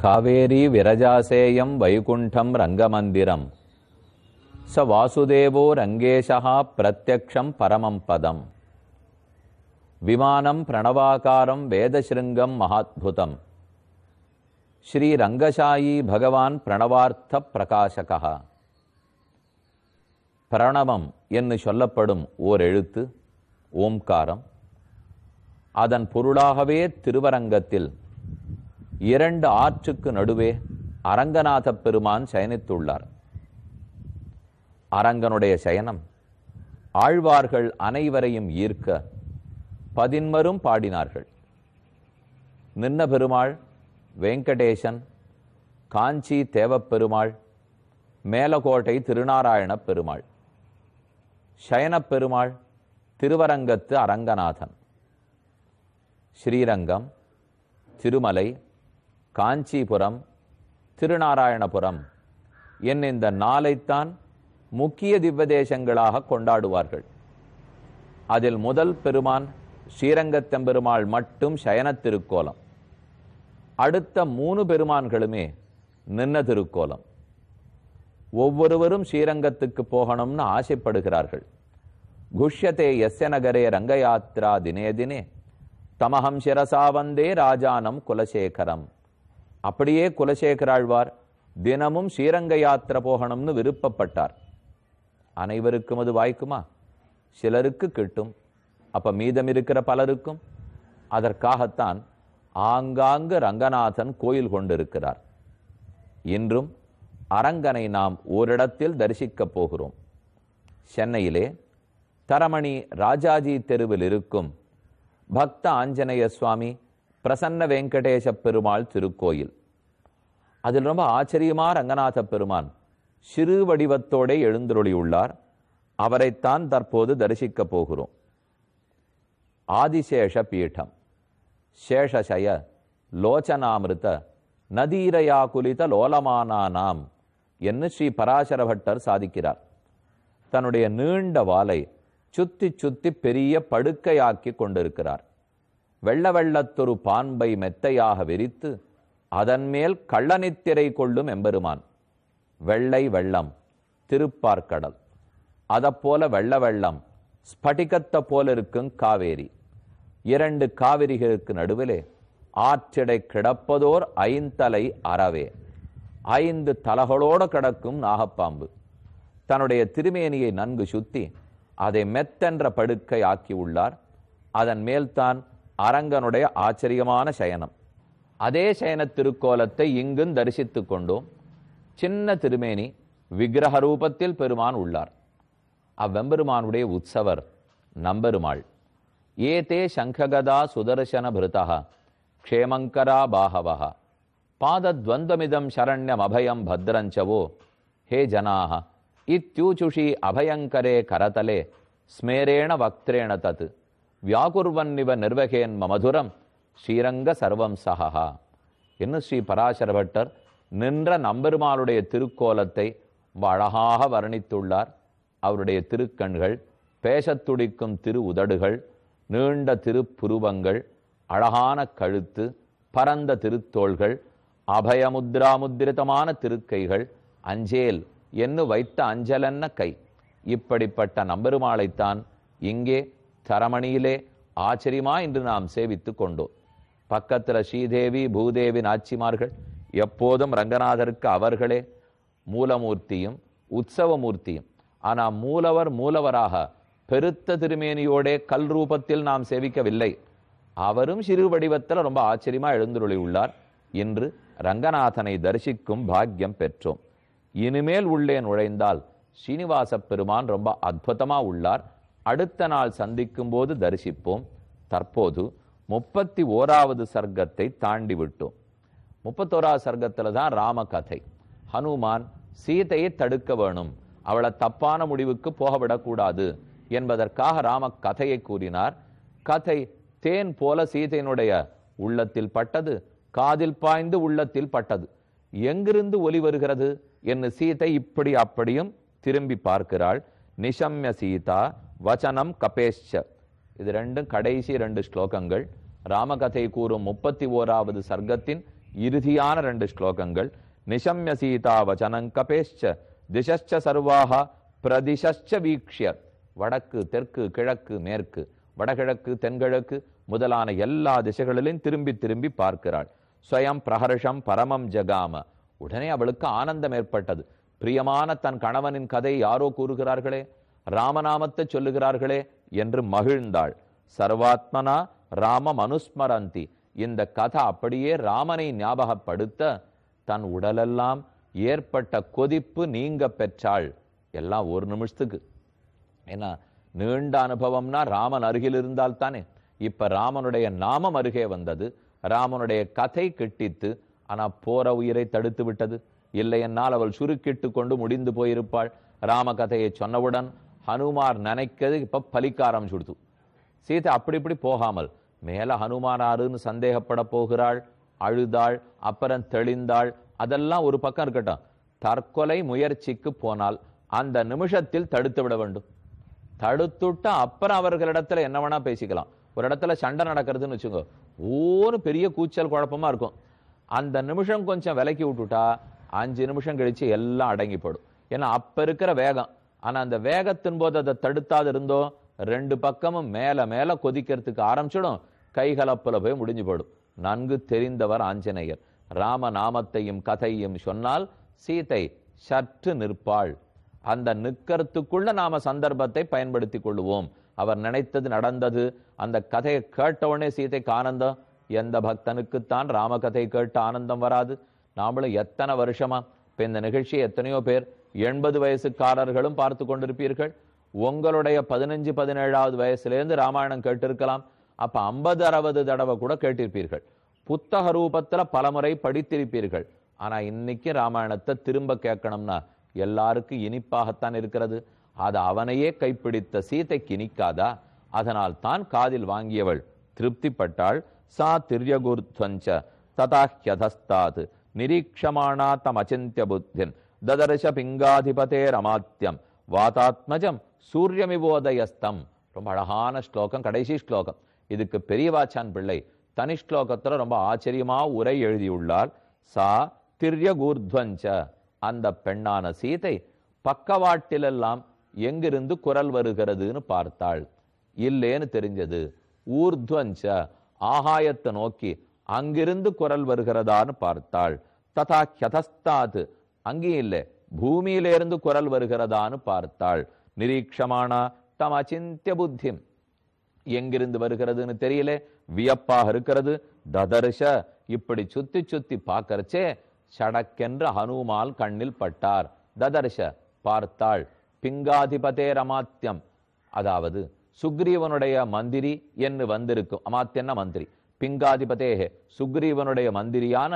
காவேரி விரஜாசேயம் வைகுண்டம் ரங்கமந்திரம். ச வாசுதேவோ ரங்கேஷா பிரத்யக்ஷம் பரமம் பதம். விமானம் பிரணவாகாரம் வேதசிருங்கம் மகாத்புதம். ஸ்ரீ ரங்கசாயி பகவான் பிரணவார்த்த பிரகாசகா. பிரணவம் என்று சொல்லப்படும் ஓர் எழுத்து ஓம்காரம். அதன் பொருளாகவே திருவரங்கத்தில் இரண்டு ஆற்றுக்கு நடுவே அரங்கநாதப் பெருமான் சயனித்துள்ளார். அரங்கனுடைய சயனம் ஆழ்வார்கள் அனைவரையும் ஈர்க்க பதின்மரும் பாடினார்கள். நின்ன பெருமாள் வெங்கடேசன் காஞ்சி தேவப்பெருமாள் மேலகோட்டை திருநாராயணப் பெருமாள் சயனப் பெருமாள் திருவரங்கத்து அரங்கநாதன் ஸ்ரீரங்கம் திருமலை காஞ்சிபுரம் திருநாராயணபுரம் என் இந்த நாளைத்தான் முக்கிய திவ்வதேசங்களாக கொண்டாடுவார்கள். அதில் முதல் பெருமான் ஸ்ரீரங்கத்தெம்பெருமாள் மட்டும் சயன திருக்கோலம். அடுத்த மூணு பெருமான்களுமே நின்ன திருக்கோலம். ஒவ்வொருவரும் ஸ்ரீரங்கத்துக்கு போகணும்னு ஆசைப்படுகிறார்கள். குஷ்யதே எஸ்ய நகரே ரங்கயாத்ரா தினே தினே. தமஹம் சிரசா வந்தே ராஜானம் குலசேகரம். அப்படியே குலசேகராழ்வார் தினமும் ஸ்ரீரங்க யாத்திரை போகணும்னு விருப்பப்பட்டார். அனைவருக்கும் அது வாய்க்குமா? சிலருக்கு கிட்டும். அப்ப மீதம் இருக்கிற பலருக்கும்? அதற்காகத்தான் ஆங்காங்கு ரங்கநாதன் கோயில் கொண்டிருக்கிறார். இன்றும் அரங்கனை நாம் ஓரிடத்தில் தரிசிக்கப் போகிறோம். சென்னையிலே தரமணி ராஜாஜி தெருவில் இருக்கும் பக்த ஆஞ்சநேய சுவாமி பிரசன்ன வெங்கடேச பெருமாள் திருக்கோயில். அதில் ரொம்ப ஆச்சரியமா ரங்கநாத பெருமான் சிறு வடிவத்தோட எழுந்தருளியுள்ளார். அவரைத்தான் தற்போது தரிசிக்கப் போகிறோம். ஆதிசேஷ பீடம் சேஷசய லோச்சனாமிருத நதீரயாகுலித லோலமானானாம் என்று ஸ்ரீ பராசர பட்டர் சாதிக்கிறார். தன்னுடைய நீண்ட வாலை சுத்தி சுத்தி பெரிய படுக்கையாக்கி கொண்டிருக்கிறார். வெள்ள வெள்ளத்தொரு பான்பை மெத்தையாக விரித்து அதன் மேல் கள்ளநித்திரை கொள்ளும் எம்பெருமான். வெள்ளை வெள்ளம் திருப்பார்க்கடல் அதப்போல வெள்ள வெள்ளம் ஸ்படிகத்தை போல இருக்கும் காவேரி. இரண்டு காவிரிகளுக்கு நடுவிலே ஆற்றிடை கிடப்பதோர் ஐந்தலை அறவே. ஐந்து தலகளோடு கிடக்கும் நாகப்பாம்பு. தன்னுடைய திருமேனியை நன்கு சுத்தி அதை மெத்தென்ற படுக்கை ஆக்கியுள்ளார் அதன் மேல்தான் அரங்கனுடைய ஆச்சரியமான சயனம். அதே சயன திருக்கோலத்தை இங்கும் தரிசித்து கொண்டோம். சின்ன திருமேனி விக்கிரக ரூபத்தில் பெருமான் உள்ளார். அவ்வெம்பெருமானுடைய உற்சவர் நம்பெருமாள். ஏதே சங்ககதா சுதர்சன பிருதா க்ஷேமங்கரா பாகவா பாதத்வந்தமிதம் சரண்யம் அபயம் பத்ரஞ்சவோ ஹே ஜனாக இத்தியூச்சுஷி அபயங்கரே கரதலே ஸ்மேரேண வக்திரேண தத்து வியாகுர்வன்னிவ நிர்வகேன் மதுரம் ஸ்ரீரங்க சர்வம் சகா என்று ஸ்ரீ பராசர பட்டர் நின்ற நம்பெருமாளுடைய திருக்கோலத்தை அழகாக வர்ணித்துள்ளார். அவருடைய திருக்கண்கள் பேசத் துடிக்கும் திரு உதடுகள் நீண்ட திருப்புருவங்கள் அழகான கழுத்து பரந்த திருத்தோள்கள் அபயமுத்ராமுத்திரிதமான திருக்கைகள் அஞ்சேல் என்று வைத்த அஞ்சலென்ன கை. இப்படிப்பட்ட நம்பெருமாளைத்தான் இங்கே தரமணியிலே ஆச்சரியமா இன்று நாம் சேவித்து கொண்டோம். பக்கத்தில் ஸ்ரீதேவி பூதேவி நாச்சிமார்கள் எப்போதும் ரங்கநாதருக்கு அவர்களே மூலமூர்த்தியும் உற்சவமூர்த்தியும். ஆனால் மூலவர் மூலவராக பெருத்த திருமேனியோடே கல் ரூபத்தில் நாம் சேவிக்கவில்லை. அவரும் சிறு வடிவத்தில் ரொம்ப ஆச்சரியமா எழுந்துருளி உள்ளார் இன்று ரங்கநாதனை தரிசிக்கும் பாக்கியம் பெற்றோம். இனிமேல் உள்ளே நுழைந்தால் ஸ்ரீனிவாச பெருமான் ரொம்ப அற்புதமா உள்ளார். அடுத்த நாள் சந்திக்கும் போது தரிசிப்போம். தற்போது முப்பத்தி ஓராவது சர்க்கத்தை தாண்டி விட்டோம் முப்பத்தோராவது சர்க்கத்தில் தான் ராம கதை ஹனுமான் சீதையை தடுக்க வேணும். அவளை தப்பான முடிவுக்கு போகவிடக்கூடாது என்பதற்காக ராம கதையை கூறினார். கதை தேன் போல சீதையினுடைய உள்ளத்தில் பட்டது காதில் பாய்ந்து உள்ளத்தில் பட்டது. எங்கிருந்து ஒலி வருகிறது? என்று சீதை இப்படி அப்படியும் திரும்பி பார்க்கிறாள். நிஷம்ய சீதா வச்சனம் கபேஷ்ச. இது ரெண்டும் கடைசி ரெண்டு ஸ்லோகங்கள். ராமகதை கூறும் முப்பத்தி ஓராவது சர்க்கத்தின் இறுதியான ரெண்டு ஸ்லோகங்கள். நிஷம்ய சீதா வச்சனம் கபேஷ்ச. திசஷ்ச சர்வாக பிரதிஷ்ச வீக்ஷ்ய. வடக்கு தெற்கு கிழக்கு மேற்கு. வடகிழக்கு தென்கிழக்கு முதலான எல்லா திசைகளிலும் திரும்பி திரும்பி பார்க்கிறாள். ஸ்வயம் பிரஹர்ஷம் பரமம் ஜகாம. உடனே அவளுக்கு ஆனந்தம் ஏற்பட்டது. பிரியமான தன் கணவனின் கதை யாரோ கூறுகிறார்களே. ராமநாமத்தை சொல்லுகிறார்களே என்று மகிழ்ந்தாள். சர்வாத்மனா ராமம் அனுஸ்மரந்தி இந்த கதை அப்படியே ராமனை ஞாபகப்படுத்த தன் உடலெல்லாம் ஏற்பட்ட கொதிப்பு நீங்க பெற்றாள். எல்லாம் ஒரு நிமிஷத்துக்கு. ஏன்னா நீண்ட அனுபவம்னா ராமன் அருகில் இருந்தால் தானே. இப்ப ராமனுடைய நாமம் அருகே வந்தது. ராமனுடைய கதை கிட்டித்து ஆனா போற உயிரை தடுத்து விட்டது. இல்லையென்னால் அவள் சுருக்கிட்டு கொண்டு முடிந்து போயிருப்பாள். ராம கதையை சொன்னவுடன் ஹனுமார் நினைக்கிறது இப்போ பலிக்க ஆரம்பிச்சுடுத்து சீதை அப்படி இப்படி போகாமல் மேல ஹனுமானாருன்னு சந்தேகப்பட போகிறாள் அழுதாள் அப்புறம் தெளிந்தாள் அதெல்லாம் ஒரு பக்கம் இருக்கட்டும். தற்கொலை முயற்சிக்கு போனால் அந்த நிமிஷத்தில் தடுத்து விட வேண்டும். தடுத்துட்டா அப்புறம் அவர்களிடத்துல என்ன வேணா பேசிக்கலாம். ஒரு இடத்துல சண்டை நடக்கிறதுன்னு வச்சுக்கோ ஒவ்வொரு பெரிய கூச்சல் குழப்பமா இருக்கும். அந்த நிமிஷம் கொஞ்சம் விலக்கி விட்டுட்டா அஞ்சு நிமிஷம் கழிச்சு எல்லாம் அடங்கி போடும் ஏன்னா அப்ப இருக்கிற வேகம். ஆனா அந்த வேகத்தின் போது அதை தடுத்தாது இருந்தோம் ரெண்டு பக்கமும் மேல மேல கொதிக்கிறதுக்கு ஆரம்பிச்சிடும். கைகலப்புல போய் முடிஞ்சு போடும் நன்கு தெரிந்தவர் ஆஞ்சநேயர். ராம நாமத்தையும் கதையும் சொன்னால் சீதை சற்று நிற்பாள். அந்த நிற்கிறதுக்குள்ள நாம சந்தர்ப்பத்தை பயன்படுத்தி கொள்ளுவோம். அவர் நினைத்தது நடந்தது. அந்த கதையை கேட்டவுடனே சீதைக்கு ஆனந்தம். எந்த பக்தனுக்குத்தான் ராமகதை கேட்ட ஆனந்தம் வராது? நாமளும் எத்தனை வருஷமா இப்போ இந்த நிகழ்ச்சியை எத்தனையோ பேர் எண்பது வயசுக்காரர்களும் பார்த்து கொண்டிருப்பீர்கள். உங்களுடைய பதினஞ்சு பதினேழாவது வயசுலேருந்து ராமாயணம் கேட்டிருக்கலாம். அப்போ ஐம்பது அறுபது தடவை கூட கேட்டிருப்பீர்கள். புத்தக ரூபத்துல பலமுறை படித்திருப்பீர்கள். ஆனா இன்னைக்கு ராமாயணத்தை திரும்ப கேட்கணும்னா எல்லாருக்கும் இனிப்பாகத்தான் இருக்கிறது. அது அவனையே கைப்பிடித்த சீதைக்கு இனிக்காதா அதனால் தான் காதில் வாங்கியவள் திருப்திப்பட்டாள். சா திரியகுர்த்வஞ்ச ததாஹ்யதஸ்தாது நிரீக்ஷமானா தம் அச்சிந்திய புத்தின் ததர்ஷ பிங்காதிபதே ரமாத்தியம் வாதாத்மஜம் சூரியமிவோதயஸ்தம் ரொம்ப அழகான ஸ்லோகம் கடைசி ஸ்லோகம். இதுக்கு பெரியவாச்சான் பிள்ளை தனி ஸ்லோகத்தில் ரொம்ப ஆச்சரியமாக உரை எழுதியுள்ளார். சா திரியகூர்த்வஞ்ச. அந்த பெண்ணான சீதை பக்கவாட்டிலெல்லாம் எங்கிருந்து குரல் வருகிறதுன்னு பார்த்தாள். இல்லேன்னு தெரிஞ்சது. ஊர்த்வஞ்ச ஆகாயத்தை நோக்கி அங்கிருந்து குரல் வருகிறதான்னு பார்த்தாள். ததா ஹதஸ்தாத் அங்கேயும் இல்லை பூமியிலிருந்து குரல் வருகிறதான்னு பார்த்தாள். நிரீக்ஷமானா தம் அச்சிந்திய புத்திம். எங்கிருந்து வருகிறதுன்னு தெரியல வியப்பாக இருக்கிறது. ததர்ஷ இப்படி சுத்தி சுத்தி பார்க்கறச்சே சடக்கென்று ஹனுமால் கண்ணில் பட்டார். ததர்ஷ பார்த்தாள் பிங்காதிபதே ரமாத்தியம் அதாவது சுக்ரீவனுடைய மந்திரி என்று வந்திருக்கும் அமாத்தியன்னா மந்திரி. பிங்காதிபதேஹே சுக்ரீவனுடைய மந்திரியான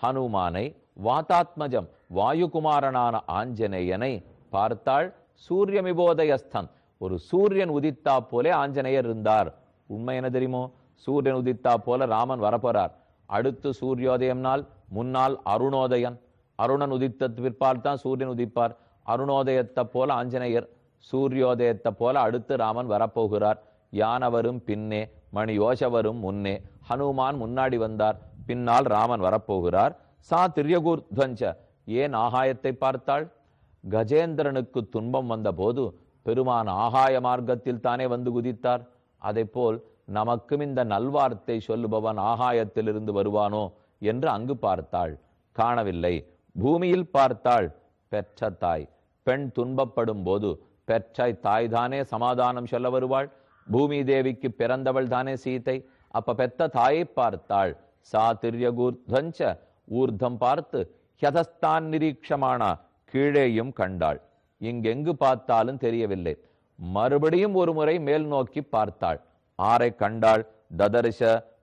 ஹனுமானை வாதாத்மஜம் வாயுகுமாரனான ஆஞ்சநேயனை பார்த்தாள். சூரியமிபோதயஸ்தன் ஒரு சூரியன் உதித்தா போலே ஆஞ்சநேயர் இருந்தார். உண்மை என்ன தெரியுமோ? சூரியன் உதித்தா போல ராமன் வரப்போறார். அடுத்து சூரியோதயம்னால் முன்னால் அருணோதயன். அருணன் உதித்த பிற்பால் தான் சூரியன் உதிப்பார். அருணோதயத்தை போல ஆஞ்சநேயர் சூரியோதயத்தை போல அடுத்து ராமன் வரப்போகிறார். யானவரும் பின்னே மணி யோசவரும் முன்னே ஹனுமான் முன்னாடி வந்தார். பின்னால் ராமன் வரப்போகிறார். சா திரியகூர்த்வஞ்ச ஏன் ஆகாயத்தை பார்த்தாள்? கஜேந்திரனுக்கு துன்பம் வந்தபோது பெருமான் ஆகாய மார்க்கத்தில் தானே வந்து குதித்தார். அதைப்போல் நமக்கும் இந்த நல்வார்த்தை சொல்லுபவன் ஆகாயத்திலிருந்து வருவானோ என்று அங்கு பார்த்தாள். காணவில்லை. பூமியில் பார்த்தாள். பெற்ற தாய். பெண் துன்பப்படும் போது பெற்ற தாய்தானே சமாதானம் சொல்ல வருவாள். பூமி தேவிக்கு பிறந்தவள் தானே சீதை அப்ப பெத்த தாயை பார்த்தாள். சா திரியகூர்தஞ்ச ஊர்தம் பார்த்து ஹதஸ்தான் நிரீக்ஷமானா கீழேயும் கண்டாள். இங்கெங்கு பார்த்தாலும் தெரியவில்லை. மறுபடியும் ஒரு முறை மேல் நோக்கி பார்த்தாள். ஆரை கண்டாள் ததர்ஷ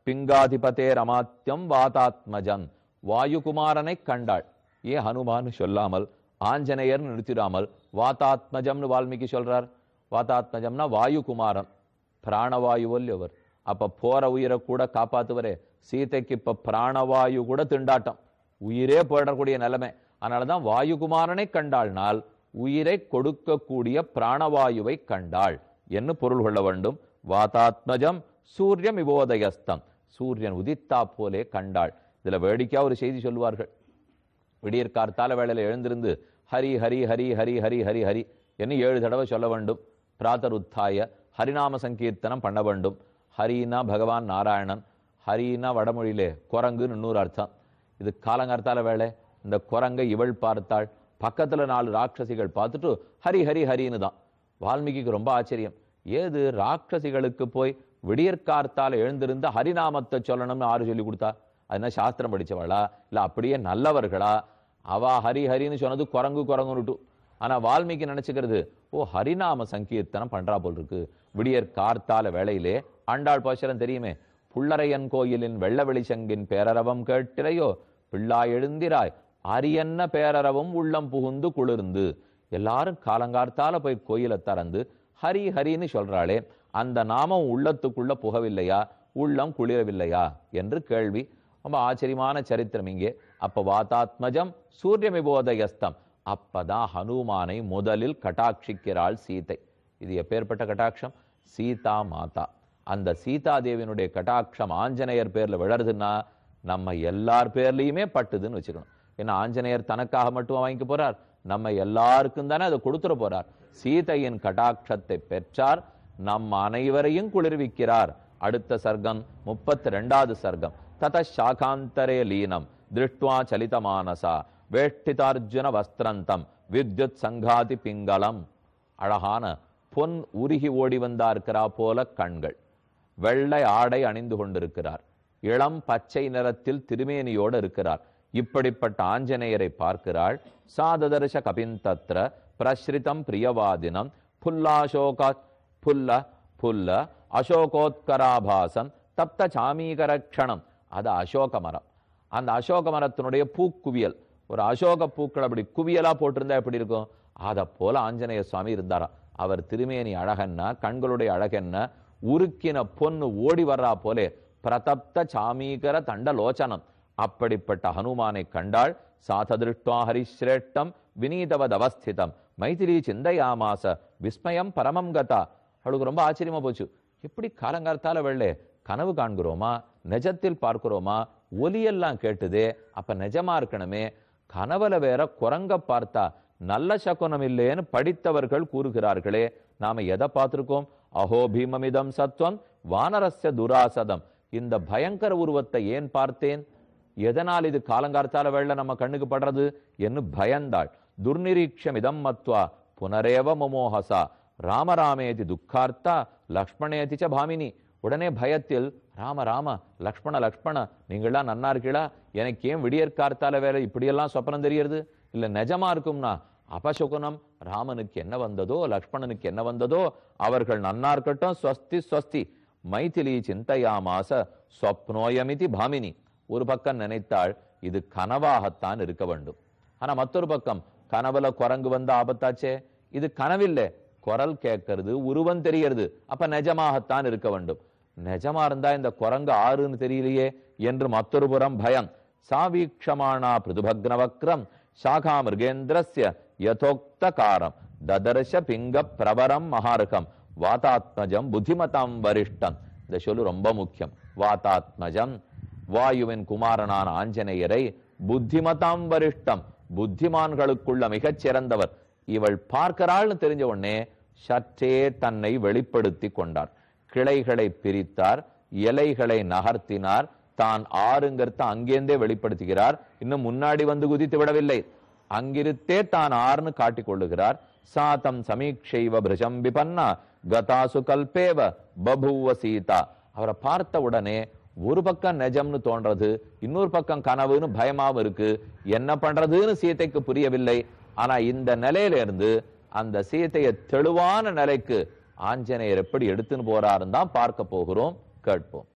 பிங்காதிபதே ரமாத்தியம் வாதாத்மஜன் வாயுகுமாரனை கண்டாள். ஏ ஹனுமான் சொல்லாமல் ஆஞ்சநேயர் நிறுத்திடாமல் வாதாத்மஜம்னு வால்மீகி சொல்றார். வாதாத்மஜம்னா வாயுகுமாரன். பிராணவாயுவல் அப்போ அப்ப போற உயிரை கூட காப்பாற்றுவரே சீதைக்கு இப்போ பிராணவாயு கூட திண்டாட்டம். உயிரே போயிடக்கூடிய நிலைமை. அதனால தான் வாயுகுமாரனை கண்டாள்னால் உயிரை கொடுக்கக்கூடிய பிராணவாயுவை கண்டாள் என்று பொருள் கொள்ள வேண்டும். வாதாத்மஜம் சூரியன் விபோதயஸ்தம். சூரியன் உதித்தா போலே கண்டாள். இதுல வேடிக்கையாக ஒரு செய்தி சொல்லுவார்கள். விடியற் கார்த்தால வேளையில் எழுந்திருந்து ஹரி ஹரி ஹரி ஹரி ஹரி ஹரி ஹரி என்று ஏழு தடவை சொல்ல வேண்டும். பிராத்தர் உத்தாய ஹரிநாம சங்கீர்த்தனம் பண்ண வேண்டும். ஹரினா பகவான் நாராயணன் ஹரினா வடமொழியிலே குரங்குன்னு இன்னொரு அர்த்தம். இது காலங்கார்த்தால வேலை. இந்த குரங்கை இவள் பார்த்தாள். பக்கத்தில் நாலு ராட்சசிகள் பார்த்துட்டு ஹரி ஹரி ஹரின்னு தான். வால்மீகிக்கு ரொம்ப ஆச்சரியம். ஏது ராட்சசிகளுக்கு போய் விடியற்கார்த்தால் எழுந்திருந்த ஹரிநாமத்தை சொல்லணும்னு ஆறு சொல்லி கொடுத்தா? அது என்ன சாஸ்திரம் படித்தவளா இல்லை அப்படியே நல்லவர்களா? அவா ஹரி ஹரின்னு சொன்னது குரங்கு குரங்குன்னுட்டு. ஆனால் வால்மீகி நினச்சிக்கிறது ஓ ஹரிநாம சங்கீர்த்தனம் பண்றா போல் இருக்கு விடியற் கார்த்தால வேளையிலே ஆண்டாள் பாசரம் தெரியுமே. புள்ளரையன் கோயிலின் வெள்ள வெளிச்சங்கின் பேரரவம் கேட்டிரையோ பிள்ளாய் எழுந்திராய். அரியன்ன பேரரவும் உள்ளம் புகுந்து குளிர்ந்து. எல்லாரும் காலங்கார்த்தால போய் கோயிலை திறந்து ஹரி ஹரின்னு சொல்றாளே அந்த நாமம் உள்ளத்துக்குள்ள புகவில்லையா? உள்ளம் குளிரவில்லையா? என்று கேள்வி. ரொம்ப ஆச்சரியமான சரித்திரம் இங்கே. அப்போ வாதாத்மஜம் சூரியமிபோதயஸ்தம். அப்பதான் ஹனுமானை முதலில் கட்டாட்சிக்கிறாள் சீதை. இது எப்பேற்பட்ட கட்டாட்சம்? சீதா மாதா. அந்த சீதா தேவியினுடைய கட்டாட்சம் ஆஞ்சநேயர் பேர்ல விழறதுன்னா நம்ம எல்லார் பேர்லயுமே பட்டுதுன்னு வச்சுக்கணும். ஏன்னா ஆஞ்சநேயர் தனக்காக மட்டும் வாங்கிக்க போறார். நம்ம எல்லாருக்கும் தானே அதை கொடுத்துட போறார். சீதையின் கட்டாட்சத்தை பெற்றார். நம் அனைவரையும் குளிர்விக்கிறார். அடுத்த சர்க்கம் முப்பத்தி ரெண்டாவது சர்க்கம். தத சாகாந்தரே லீனம். திருஷ்டுவா சலிதமானசா. வேஷ்டிதார்ஜுன வஸ்திரந்தம் வித்யுத் சங்காதி பிங்களம் அழகான பொன் உருகி ஓடி வந்தா இருக்கிறா போல கண்கள். வெள்ளை ஆடை அணிந்து கொண்டிருக்கிறார். இளம் பச்சை நிறத்தில் திருமேனியோடு இருக்கிறார். இப்படிப்பட்ட ஆஞ்சநேயரை பார்க்கிறாள். சாததர்ஷ கபிந்தத்ர பிரஸ்ரிதம் பிரியவாதினம் புல்லாசோகா புல்ல புல்ல அசோகோத்கராபாசம் தப்த சாமீகரக்ஷணம். அது அசோக மரம் அந்த அசோக மரத்தினுடைய பூக்குவியல். ஒரு அசோக பூக்கள் அப்படி குவியலா போட்டிருந்தா எப்படி இருக்கும்? அதை போல ஆஞ்சநேய சுவாமி இருந்தாராம் அவர் திருமேனி அழகன்னா கண்களுடைய அழகென்ன உருக்கின பொண்ணு ஓடி வர்றா போலே பிரதப்த சாமீகர தண்டலோச்சனம். அப்படிப்பட்ட ஹனுமானை கண்டாள் சாததிருஷ்டா ஹரிஸ்ரேஷ்டம் வினீதவத் அவஸ்திதம் மைதிலி சிந்தையாமாச விஸ்மயம் பரமம் கதா. அவளுக்கு ரொம்ப ஆச்சரியமா போச்சு. எப்படி காலங்காலத்தால வெள்ளே கனவு காண்கிறோமா? நிஜத்தில் பார்க்கிறோமா? ஒலியெல்லாம் கேட்டுதே அப்ப நிஜமா இருக்கணுமே? கனவுல வேற குரங்க பார்த்தா நல்ல சகுனம் இல்லைன்னு படித்தவர்கள் கூறுகிறார்களே. நாம எதை பார்த்திருக்கோம்? அஹோ பீமமிதம் சத்வம் வானரஸ்ய துராசதம். இந்த பயங்கர உருவத்தை ஏன் பார்த்தேன்? எதனால் இது காலங்கார்த்தால வேளை நம்ம கண்ணுக்கு படுறது? என்று பயந்தாள். துர்நிரீட்சம் இதம் மத்வா புனரேவ மமோஹசா. ராமராமேதி துக்கார்த்தா லக்ஷ்மணேதி ச பாமினி. உடனே பயத்தில் ராம ராம லக்ஷ்மண லக்ஷ்மண நீங்களாம் நன்னா இருக்கீளா? எனக்கு ஏன் விடியற்கார்த்தால வேற இப்படியெல்லாம் சொப்பனம் தெரியறது இல்லை நிஜமா இருக்கும்னா அபசுகுணம் ராமனுக்கு என்ன வந்ததோ லக்ஷ்மணனுக்கு என்ன வந்ததோ அவர்கள் நன்னா இருக்கட்டும் ஸ்வஸ்தி ஸ்வஸ்தி. மைதிலி சிந்தையாமாச சொப்னோயமிதி பாமினி. ஒரு பக்கம் நினைத்தாள் இது கனவாகத்தான் இருக்க வேண்டும். ஆனா மற்றொரு பக்கம் கனவுல குரங்கு வந்த ஆபத்தாச்சே. இது கனவில்லை. குரல் கேட்கறது உருவம் தெரியறது. அப்ப நிஜமாகத்தான் இருக்க வேண்டும். நிஜமா இருந்தா இந்த குரங்கு ஆறுன்னு தெரியலையே என்று மற்றொரு புறம் பயம். சாவீக்ஷமானா பிருதுபக்னவக்ரம் சாகா மிருகேந்திரஸ்ய யதோக்த காரம் ததர்ஷ பிங்க பிரபரம் மகார்கம் வாதாத்மஜம் புத்திமதாம் வரிஷ்டம். இந்த சொல்லு ரொம்ப முக்கியம். வாதாத்மஜம் வாயுவின் குமாரனான ஆஞ்சநேயரை புத்திமதாம் வரிஷ்டம் புத்திமான்களுக்குள்ள மிகச் சிறந்தவர். இவள் பார்க்கிறாள்னு தெரிஞ்ச உடனே சற்றே தன்னை வெளிப்படுத்தி கொண்டார். கிளைகளை பிரித்தார் இலைகளை நகர்த்தினார். தான் ஆறுங்கிறத அங்கேருந்தே வெளிப்படுத்துகிறார். இன்னும் முன்னாடி வந்து குதித்து விடவில்லை. அங்கிருத்தே தான் ஆறுன்னு காட்டிக் கொள்ளுகிறார். சாதம் சமீக்ஷைவ பிரஜம் பிபன்னா கதாசு கல்பேவ பபுவ சீதா. அவரை பார்த்த உடனே ஒரு பக்கம் நிஜம்னு தோன்றது இன்னொரு பக்கம் கனவுன்னு பயமாவும் இருக்கு. என்ன பண்றதுன்னு சீத்தைக்கு புரியவில்லை. ஆனா இந்த நிலையில இருந்து அந்த சீத்தையை தெளிவான நிலைக்கு ஆஞ்சநேயர் எப்படி எடுத்துன்னு போறாருன்னு தான் பார்க்க போகிறோம் கேட்போம்.